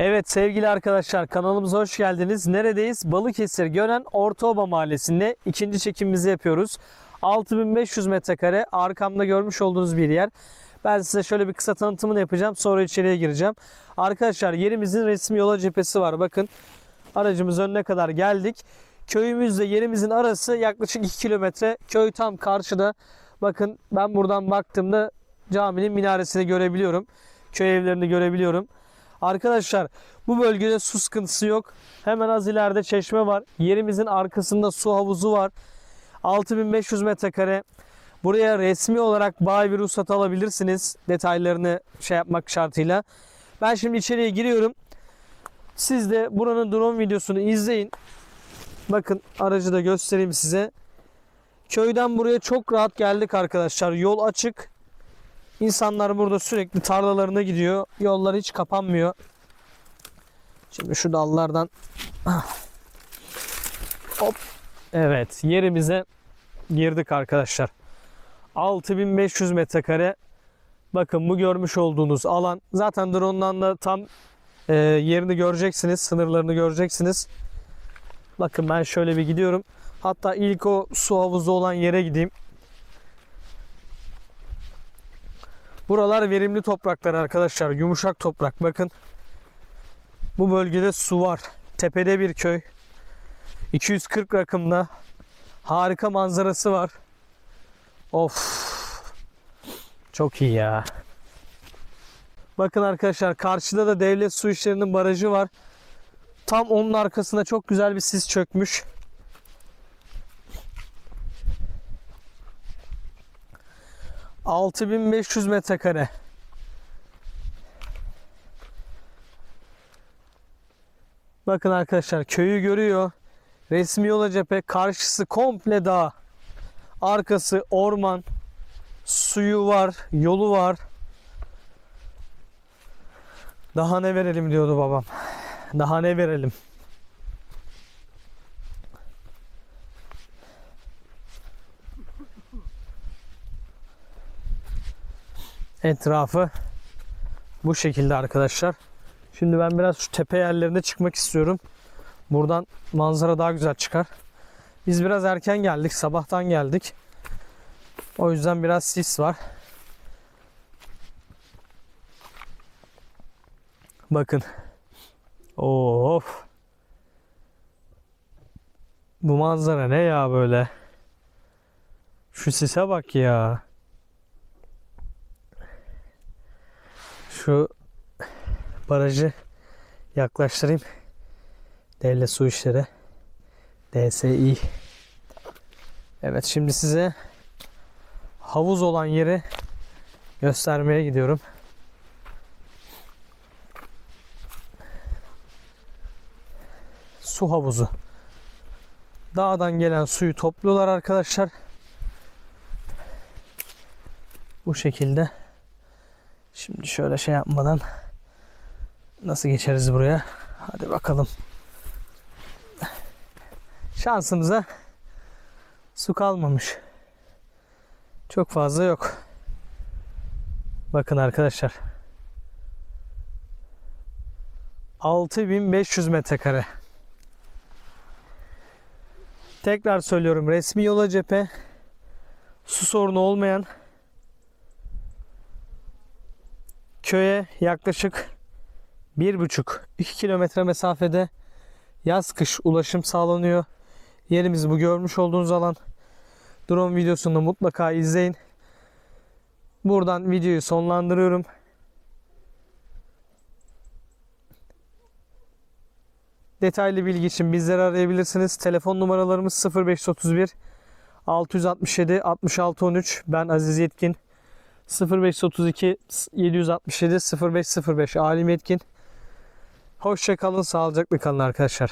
Evet sevgili arkadaşlar kanalımıza hoş geldiniz. Neredeyiz? Balıkesir Gönen Ortaoba Mahallesi'nde ikinci çekimimizi yapıyoruz. 6500 metrekare arkamda görmüş olduğunuz bir yer. Ben size şöyle bir kısa tanıtımını yapacağım. Sonra içeriye gireceğim. Arkadaşlar yerimizin resmi yola cephesi var. Bakın aracımız önüne kadar geldik. Köyümüzle yerimizin arası yaklaşık 2 kilometre. Köy tam karşıda. Bakın ben buradan baktığımda caminin minaresini görebiliyorum. Köy evlerini görebiliyorum. Arkadaşlar bu bölgede su sıkıntısı yok. Hemen az ileride çeşme var. Yerimizin arkasında su havuzu var. 6500 metrekare. Buraya resmi olarak bayi bir ruhsat alabilirsiniz. Detaylarını şey yapmak şartıyla. Ben şimdi içeriye giriyorum. Siz de buranın drone videosunu izleyin. Bakın aracı da göstereyim size. Köyden buraya çok rahat geldik arkadaşlar. Yol açık. İnsanlar burada sürekli tarlalarına gidiyor. Yollar hiç kapanmıyor. Şimdi şu dallardan hop evet yerimize girdik arkadaşlar. 6500 metrekare. Bakın bu görmüş olduğunuz alan zaten drone'dan da tam e, yerini göreceksiniz, sınırlarını göreceksiniz. Bakın ben şöyle bir gidiyorum. Hatta ilk o su havuzu olan yere gideyim. Buralar verimli topraklar arkadaşlar. Yumuşak toprak. Bakın. Bu bölgede su var. Tepede bir köy. 240 rakımda. Harika manzarası var. Of. Çok iyi ya. Bakın arkadaşlar karşıda da devlet su işlerinin barajı var. Tam onun arkasına çok güzel bir sis çökmüş. Altı bin beş yüz metrekare. Bakın arkadaşlar köyü görüyor. Resmi yola cephe karşısı komple dağ. Arkası orman. Suyu var, yolu var. Daha ne verelim diyordu babam. Daha ne verelim? Etrafı bu şekilde arkadaşlar. Şimdi ben biraz şu tepe yerlerine çıkmak istiyorum. Buradan manzara daha güzel çıkar. Biz biraz erken geldik. Sabahtan geldik. O yüzden biraz sis var. Bakın. Of. Bu manzara ne ya böyle? Şu sise bak ya. Şu barajı yaklaştırayım. Devlet Su İşleri. DSİ. Evet şimdi size havuz olan yeri göstermeye gidiyorum. Su havuzu. Dağdan gelen suyu topluyorlar arkadaşlar. Bu şekilde. Şimdi şöyle şey yapmadan nasıl geçeriz buraya? Hadi bakalım. Şansımıza su kalmamış. Çok fazla yok. Bakın arkadaşlar. 6500 metrekare. Tekrar söylüyorum resmi yola cephe su sorunu olmayan köye yaklaşık 1,5-2 kilometre mesafede yaz kış ulaşım sağlanıyor. Yerimiz bu görmüş olduğunuz alan. Drone videosunu mutlaka izleyin. Buradan videoyu sonlandırıyorum. Detaylı bilgi için bizleri arayabilirsiniz. Telefon numaralarımız 0531 667 66 13. Ben Aziz Yetkin. 0532 767 0505 Alim Yetkin. Hoşça kalın, sağlıcakla kalın arkadaşlar.